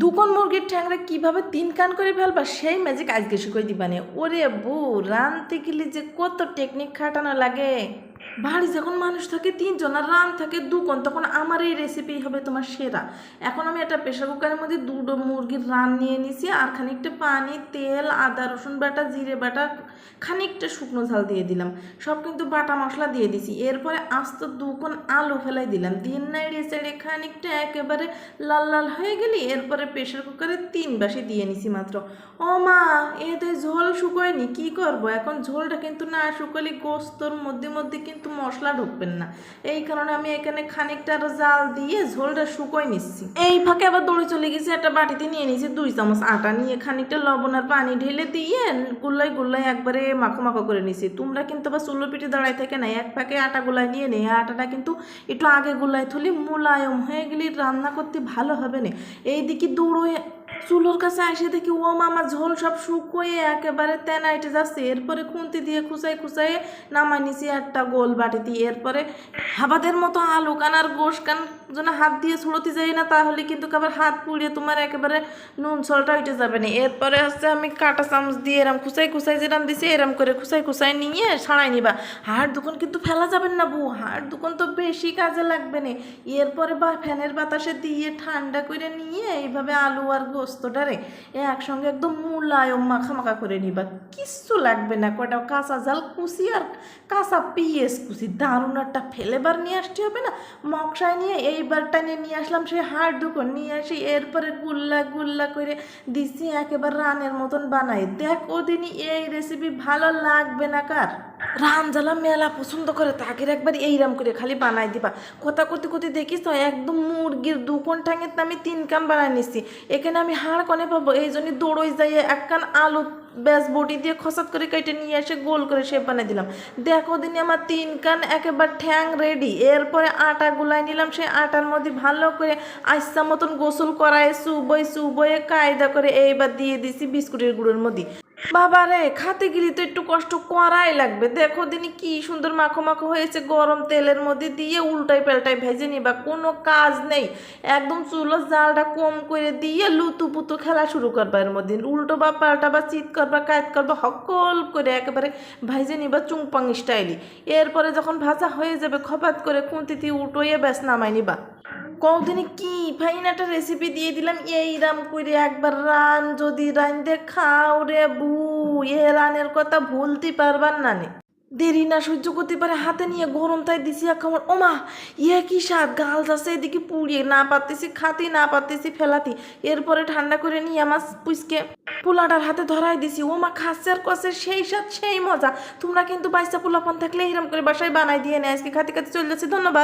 দুকন মুরগির ঠ্যাংরা কীভাবে তিন কান করে ফেলবা, সেই ম্যাজিক আজকে শিখে দিবানে। ওরে বউ রানতে গেলে যে কত টেকনিক খাটানো লাগে। বাড়ি যখন মানুষ থাকে, তিনজন আর রান থাকে দুকন তখন আমার এই রেসিপি হবে তোমার সেরা। এখন আমি একটা প্রেশার কুকারের মধ্যে দুটো মুরগির রান নিয়ে নিছি আর খানিকটা পানি, তেল, আদা, রসুন বাটা, জিরে বাটা, খানিকটা শুকনো ঝাল দিয়ে দিলাম। সব কিন্তু বাটা মশলা দিয়ে দিছি। এরপরে আস্ত দুকন আলু ফেলাই দিলাম। দিন নাড়িয়ে চেড়ে খানিকটা একেবারে লাল লাল হয়ে গেলি, এরপরে প্রেশার কুকারে তিন বাসি দিয়ে নিছি মাত্র। ও মা, এতে ঝোল শুকোয়নি, কি করব? এখন ঝোলটা কিন্তু না শুকালে গোস্তর মধ্যে মধ্যে কিন্তু মশলা ঢুকবেন না। এই কারণে আমি এখানে খানিকটা জাল দিয়ে ঝোলটা শুকোয় নিচ্ছি। এই ফাঁকে আবার দৌড়ে চলে গেছি, একটা বাটিতে নিয়ে নিয়েছি দুই চামচ আটা নিয়ে খানিকটা লবণ আর পানি ঢেলে দিয়ে গুল্লাই গুল্লাই একবারে মাখো মাখো করে নিছি তোমরা কিন্তু আবার চুলো পিঠে দাঁড়াই থাকে না, এক ফাঁকে আটা গুলাই নিয়ে নেই আটাটা কিন্তু একটু আগে গুলাই থলি মোলায়ম হয়ে গেলে রান্না করতে ভালো হবে না। এইদিকে দৌড়ে চুলোর কাছে এসে দেখি, ও মামা, ঝোল সব শুকোয়ে একেবারে তেনাইটে যাচ্ছে। এরপরে খুন্তি দিয়ে খুঁচাই খুঁচাই নামাই নিছি একটা গোল দিয়ে এরপরে হাবাদের মতো আলু কানার গোস কান যেন হাত দিয়ে ছুড়োতে যাই না, তাহলে কিন্তু আবার হাত পুড়িয়ে তোমার একেবারে নুন ছলটা উঠে যাবে না। এরপরে হচ্ছে আমি কাটা চামচ দিয়ে এরম খুঁচাই খুঁচাই যেরম দিছি, এরম করে খুঁচাই খুঁচাই নিয়ে ছাড়াই নিবা। হাড় দোকান কিন্তু ফেলা যাবেন না বউ, হাড় দোকান তো বেশি কাজে লাগবে না। এরপরে বা ফ্যানের বাতাসে দিয়ে ঠান্ডা করে নিয়ে এইভাবে আলু আর গোস্তটারে একসঙ্গে একদম মুলায়ম মাখা মাখা করে নিবা। কিচ্ছু লাগবে না, কয়টা কাঁচা জাল কুচি আর কাঁচা পিঁয়াজ কুচি। দারুণ একটা ফেলেবার নিয়ে আসতে হবে না মকসায় নিয়ে এইবার টানে নিয়ে আসলাম, সেই হাড় দুখন নিয়ে আসি, এরপরে গুল্লা গুল্লা করে দিছি, একেবারে রানের মতন বানাই। দেখ ওদিনই এই রেসিপি ভালো লাগবে না কার? রান জ্বালা মেলা পছন্দ করে তাকে একবার এইরাম করে খালি বানাই দিবা। কথা করতে করতে দেখিস তো, একদম মুরগির দু কোন ঠাঙের আমি তিন কান বানাই নিছি। এখানে আমি হাড় কনে পাবো, এই জন্য দৌড়ই যাই এক কান আলু ব্যাস বটি দিয়ে খসাত করে কেটে নিয়ে এসে গোল করে শেপ বানিয়ে দিলাম। দেখো দিনে আমার তিন কান একেবারে ঠ্যাং রেডি এরপরে আটা গুলাই নিলাম, সেই আটার মধ্যে ভালো করে আইসা মতন গোসল করায়, সুবই সুবয়ে কায়দা করে এইবার দিয়ে দিছি বিস্কুটের গুঁড়োর মধ্যে। বাবা রে খাতে গেলে তো একটু কষ্ট করাই লাগবে। দেখো দিনই কি সুন্দর মাখো মাখো হয়েছে, গরম তেলের মধ্যে দিয়ে উল্টাই পাল্টাই ভেজে নিবা, কোনো কাজ নেই। একদম চুলো জালটা কম করে দিয়ে লুতু পুতু খেলা শুরু করবা এর মধ্যে। উল্টো বা পাল্টা বা চিৎ করবা কাজ করবা, হকল করে একেবারে ভাইজে নিবা চুংপাং স্টাইলি এরপরে যখন ভাজা হয়ে যাবে, খপাত করে খুঁতিতে উটোয়ে ব্যাস নামাই নিবা। কদিনে কি ফাইন একটা রেসিপি দিয়ে দিলাম এইরাম করে একবার রান, যদি রান দে খাও রে বু এ রানের কথা ভুলতে পারবার না নে। দেরি না সহ্য করতে পারে, হাতে নিয়ে গরম তাই দিছি এক খাবার ওমা ইয়ে কি স্বাদ, গাল যাচ্ছে এদিকে পুড়িয়ে, না পারতেছি খাতি, না পারতেছি ফেলাতি। এরপরে ঠান্ডা করে নিয়ে আমার পুচকে পোলাটার হাতে ধরাই দিছি। ওমা, খাচ্ছে আর কষে সেই স্বাদ, সেই মজা। তোমরা কিন্তু বাইসা পোলাপান থাকলে এরম করে বাসায় বানাই দিয়ে নেয় আজকে খাতে খাতে চলে যাচ্ছে, ধন্যবাদ।